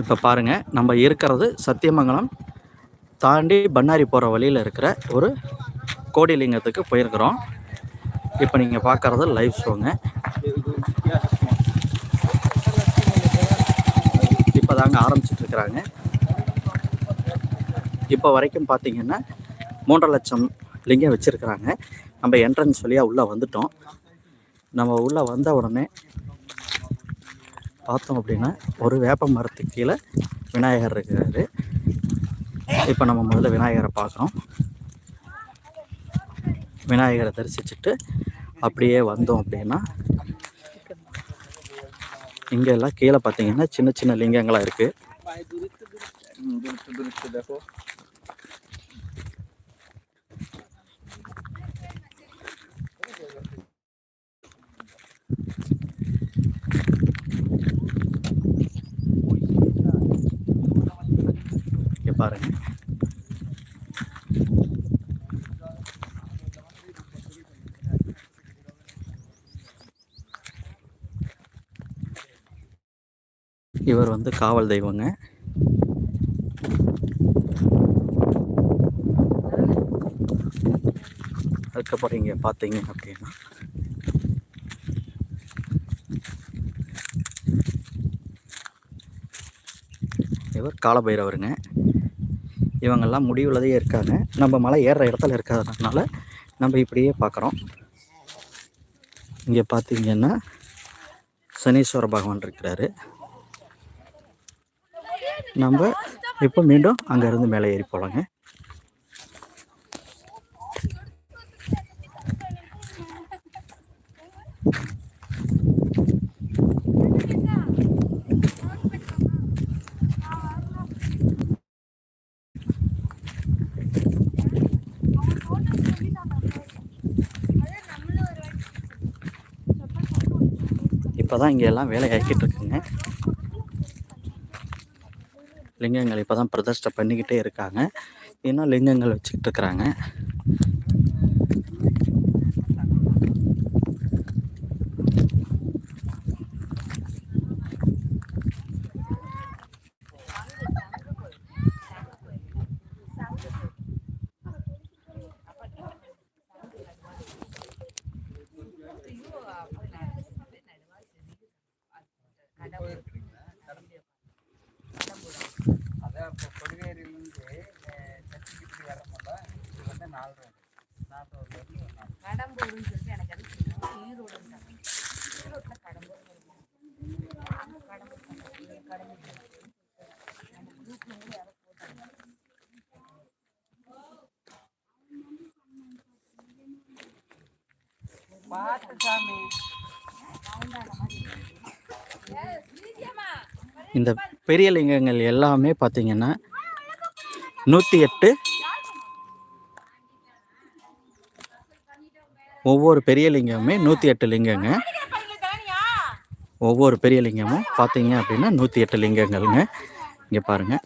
இப்போ பாருங்கள் நம்ம இருக்கிறது சத்தியமங்கலம் தாண்டி பண்ணாரி போகிற வழியில் இருக்கிற ஒரு கோடிலிங்கத்துக்கு போயிருக்கிறோம். இப்போ நீங்கள் பார்க்குறது லைவ் ஷோங்க இப்போ தாங்க ஆரம்பிச்சிட்ருக்குறாங்க இப்போ வரைக்கும் பார்த்தீங்கன்னா மூன்றரை லட்சம் லிங்கம் வச்சுருக்குறாங்க. நம்ம என்ட்ரன்ஸ் வழியாக உள்ளே வந்துட்டோம். நம்ம உள்ளே வந்த உடனே பார்த்தோம் அப்படின்னா ஒரு வேப்ப மரத்துக்கு கீழே விநாயகர் இருக்கிறாரு இப்போ நம்ம முதல்ல விநாயகரை பார்க்குறோம் விநாயகரை தரிசிச்சுட்டு அப்படியே வந்தோம் அப்படின்னா இங்கே எல்லாம் கீழே பார்த்தீங்கன்னா சின்ன சின்ன லிங்கங்களாக இருக்குது பாருங்கள் பாருங்க. இவர் வந்து காவல் தெய்வங்க. அதுக்கப்புறம் இங்கே பார்த்தீங்க அப்படின்னா இவர் காலபைரவருங்க. இவங்கெல்லாம் முடிவுள்ளதே இருக்காங்க. நம்ம மலை ஏறுற இடத்துல இருக்கிறதுனால நம்ம இப்படியே பார்க்குறோம். இங்கே பார்த்தீங்கன்னா சனீஸ்வர பகவான் இருக்கிறாரு. நம்ம இப்போ மீண்டும் அங்கேருந்து மேலே ஏறி போகலாங்க இப்போ தான் இங்கே எல்லாம் வேலை இருக்குங்க. லிங்கங்கள் இப்போ தான் பிரதிஷ்டை பண்ணிக்கிட்டே இருக்காங்க. இன்னும் லிங்கங்கள் வச்சுக்கிட்டு இருக்கிறாங்க. இந்த பெரிய லிங்கங்கள் எல்லாமே பார்த்தீங்கன்னா நூற்றி எட்டு ஒவ்வொரு பெரிய லிங்கமுமே நூற்றி எட்டு லிங்கங்க. ஒவ்வொரு பெரிய லிங்கமும் பார்த்தீங்க அப்படின்னா நூற்றி எட்டு லிங்கங்கள்ங்க. இங்கே பாருங்கள்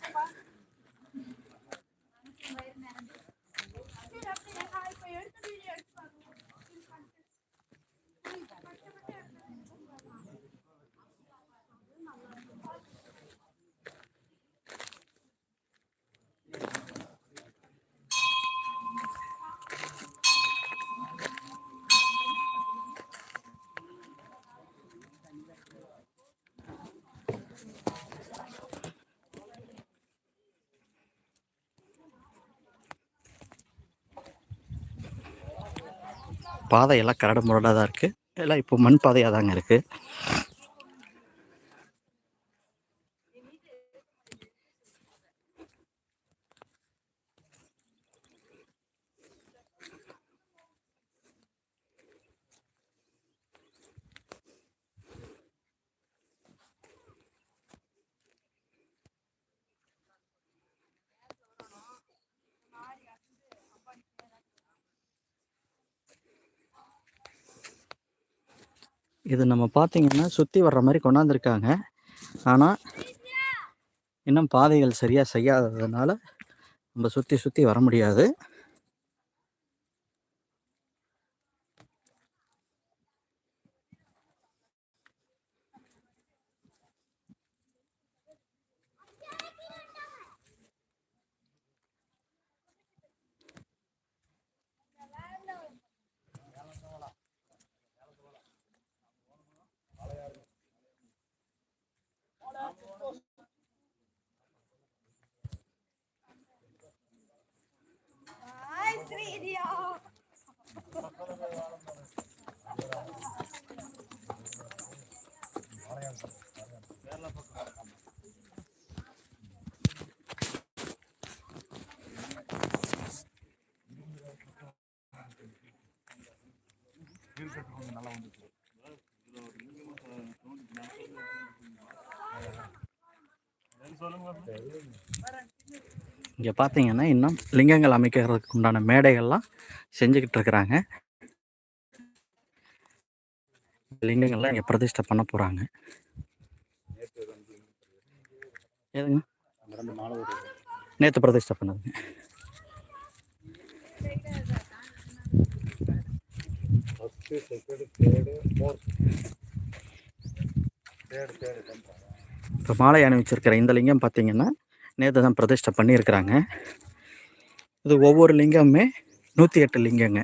பாதையெல்லாம் கரடு முரடாக தான் இருக்குது எல்லாம் இப்போ மண் பாதையாக தாங்க இருக்குது இது நம்ம பார்த்தீங்கன்னா சுற்றி வர்ற மாதிரி கொண்டாந்துருக்காங்க. ஆனால் இன்னும் பாதைகள் சரியாக செய்யாததுனால நம்ம சுற்றி சுற்றி வர முடியாது. கொஞ்சம் நல்லா இங்கே பார்த்தீங்கன்னா இன்னும் லிங்கங்கள் அமைக்கிறதுக்கு உண்டான மேடைகள்லாம் செஞ்சுக்கிட்டு இருக்கிறாங்க. லிங்கங்கள்லாம் இங்கே பிரதிஷ்டை பண்ண போகிறாங்க எதுங்க நேற்று பிரதிஷ்டை பண்ணதுங்க. இப்போ மாலை அணிவிச்சிருக்கிற இந்த லிங்கம் பார்த்தீங்கன்னா நேற்று தான் பிரதிஷ்டை பண்ணியிருக்கிறாங்க. இது ஒவ்வொரு லிங்கமுமே நூற்றி எட்டு லிங்கங்க.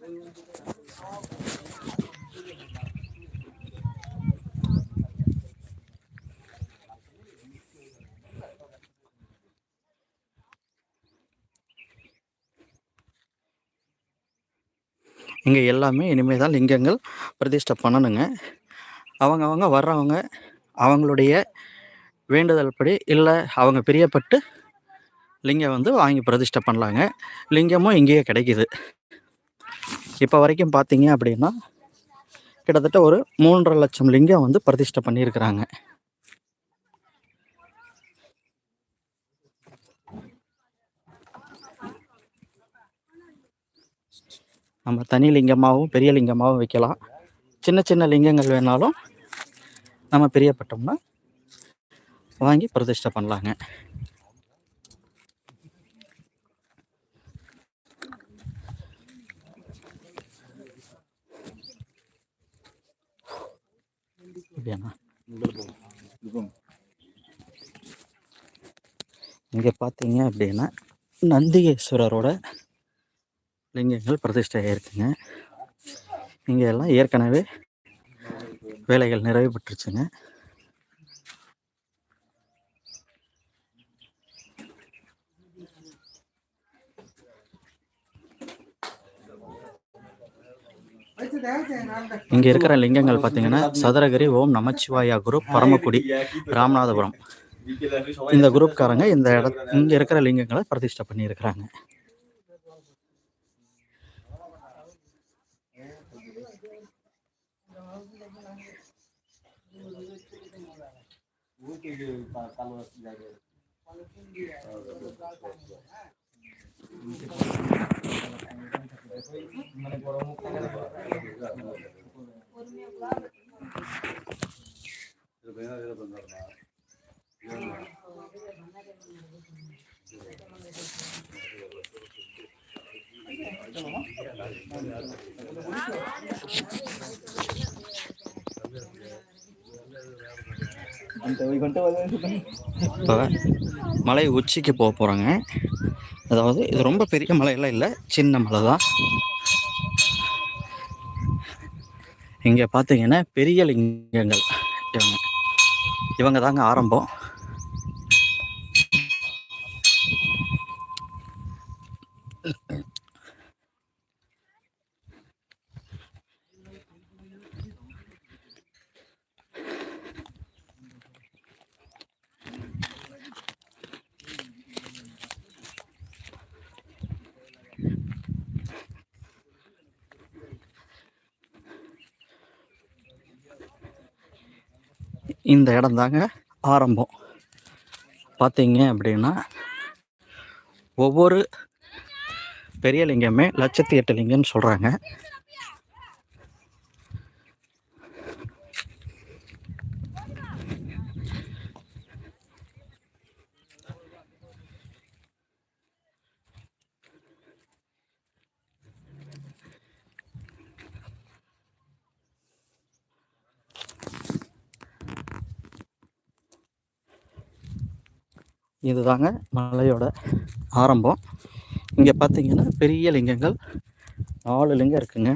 இங்கே எல்லாமே இனிமேல் தான் லிங்கங்கள் பிரதிஷ்டை பண்ணணுங்க. அவங்க அவங்க வர்றவங்க அவங்களுடைய வேண்டுதல் படி இல்லை அவங்க பிரியப்பட்டு லிங்கம் வந்து வாங்கி பிரதிஷ்டை பண்ணலாங்க. லிங்கமும் இங்கேயே கிடைக்கிது. இப்போ வரைக்கும் பார்த்தீங்க அப்படின்னா கிட்டத்தட்ட ஒரு மூன்றரை லட்சம் லிங்கம் வந்து பிரதிஷ்டை பண்ணியிருக்கிறாங்க. நம்ம தனி லிங்கமாகவும் பெரிய லிங்கமாகவும் வைக்கலாம். சின்ன சின்ன லிங்கங்கள் வேணாலும் நம்ம பிரியப்பட்டோம்னா வாங்கி பிரதிஷ்டை பண்ணலாங்க. அப்படியாண்ணா? இங்கே பார்த்தீங்க அப்படின்னா நந்திகேஸ்வரரோட லிங்கங்கள் பிரதிஷ்டை ஆயிருக்குங்க இங்கே எல்லாம் ஏற்கனவே வேலைகள் நிறைவு பெற்றுச்சுங்க. இங்கே இருக்கிற லிங்கங்கள் பார்த்தீங்கன்னா சதுரகிரி ஓம் நமச்சிவாயா குரூப் பரமக்குடி ராமநாதபுரம். இந்த குரூப்காரங்க இந்த இட இங்கே இருக்கிற லிங்கங்களை பிரதிஷ்டை பண்ணியிருக்கிறாங்க. இப்போ மலை உச்சிக்கு போக போகிறாங்க அதாவது இது ரொம்ப பெரிய மலையெல்லாம் இல்லை சின்ன மலை தான் இங்கே பார்த்தீங்கன்னா பெரிய லிங்கங்கள். இவங்க இவங்க தாங்க ஆரம்பம். இந்த இடம் தாங்க ஆரம்பம். பார்த்தீங்க அப்படின்னா ஒவ்வொரு பெரிய லிங்கமே லட்சத்தி எட்டு லிங்கம்னு சொல்கிறாங்க இதுதாங்க மலையோட ஆரம்பம். இங்கே பார்த்தீங்கன்னா பெரிய லிங்கங்கள் நாலு லிங்கம் இருக்குங்க.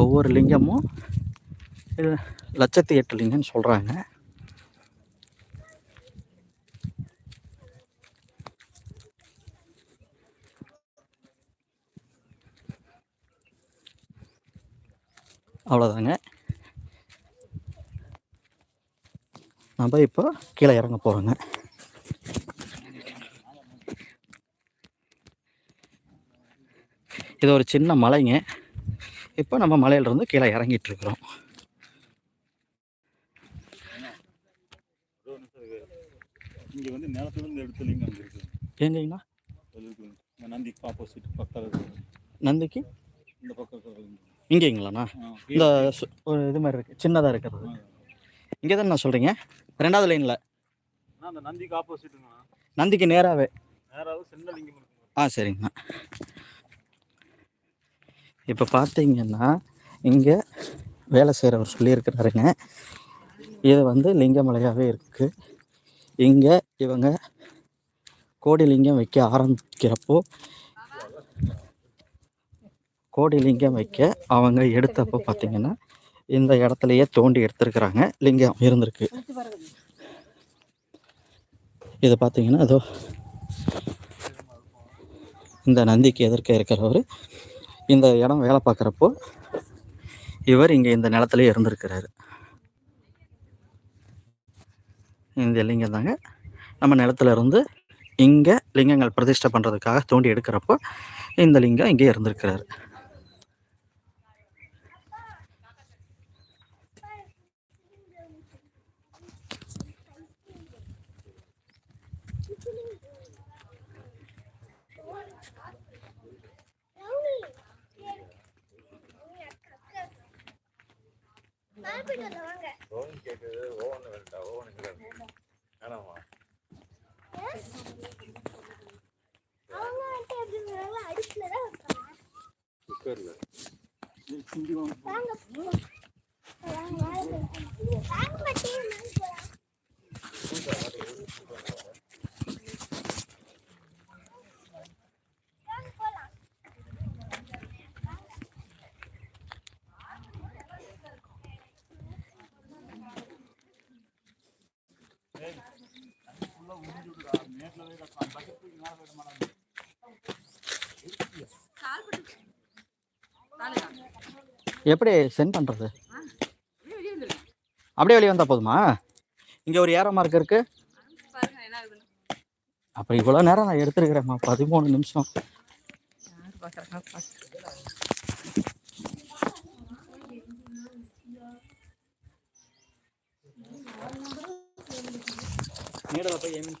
ஒவ்வொரு லிங்கமும் லட்சத்தி எட்டு லிங்கம்னு சொல்கிறாங்க அவ்வளோதாங்க நம்ம இப்போ கீழே இறங்க போகிறோங்க இது ஒரு சின்ன மலைங்க. இப்போ நம்ம மலையிலிருந்து கீழே இறங்கிட்டு இருக்கிறோம். இங்கே வந்து நிலத்துலேருந்து எடுத்த லிங்கம் அங்கே இருக்குது எங்கேங்கண்ணா நந்திக்கு ஆப்போசிட் பக்கம் இருக்குது நந்திக்கு? இந்த பக்கம் இங்கேங்களாண்ணா? இந்த இது மாதிரி இருக்குது சின்னதாக இருக்கிறது. இங்கே தானே நான் சொல்கிறீங்க ரெண்டாவது லைனில் அந்த நந்திக்கு ஆப்போசிட்டுங்கண்ணா நந்திக்கு நேராகவே நேராக சென்னலிங்கம் இருக்குங்க. ஆ சரிங்கண்ணா. இப்போ பார்த்தீங்கன்னா இங்கே வேலை செய்கிறவர் சொல்லியிருக்கிறாருங்க. இது வந்து லிங்கமலையாகவே இருக்குது இங்கே இவங்க கோடி லிங்கம் வைக்க ஆரம்பிக்கிறப்போ கோடி லிங்கம் வைக்க அவங்க எடுத்தப்போ பார்த்தீங்கன்னா இந்த இடத்துலையே தோண்டி எடுத்திருக்கிறாங்க. லிங்கம் இருந்திருக்கு. இது பார்த்தீங்கன்னா அதோ இந்த நந்திக்கு எதிர்க்க இருக்கிறவர். இந்த இடம் வேலை பார்க்குறப்போ இவர் இங்கே இந்த நிலத்துலேயே இருந்திருக்கிறாரு. இந்த லிங்கம் தாங்க. நம்ம நிலத்துல இருந்து இங்கே லிங்கங்கள் பிரதிஷ்டை பண்ணுறதுக்காக தோண்டி எடுக்கிறப்போ இந்த லிங்கம் இங்கே இருந்திருக்கிறாரு. ரோஹின் கேட்குது ஓவன் வேண்டா ஓவன் வேணாமா குக்கரில் சிந்தி வாங்க. எப்படி சென்ட் பண்ணுறது அப்படியே வெளியே வந்தால் போதுமா? இங்கே ஒரு ஏற மார்க் இருக்கு. அப்போ இவ்வளோ நேரம் நான் எடுத்துருக்கிறேம்மா பதிமூணு நிமிஷம். நீடல போய் ஏமின்னு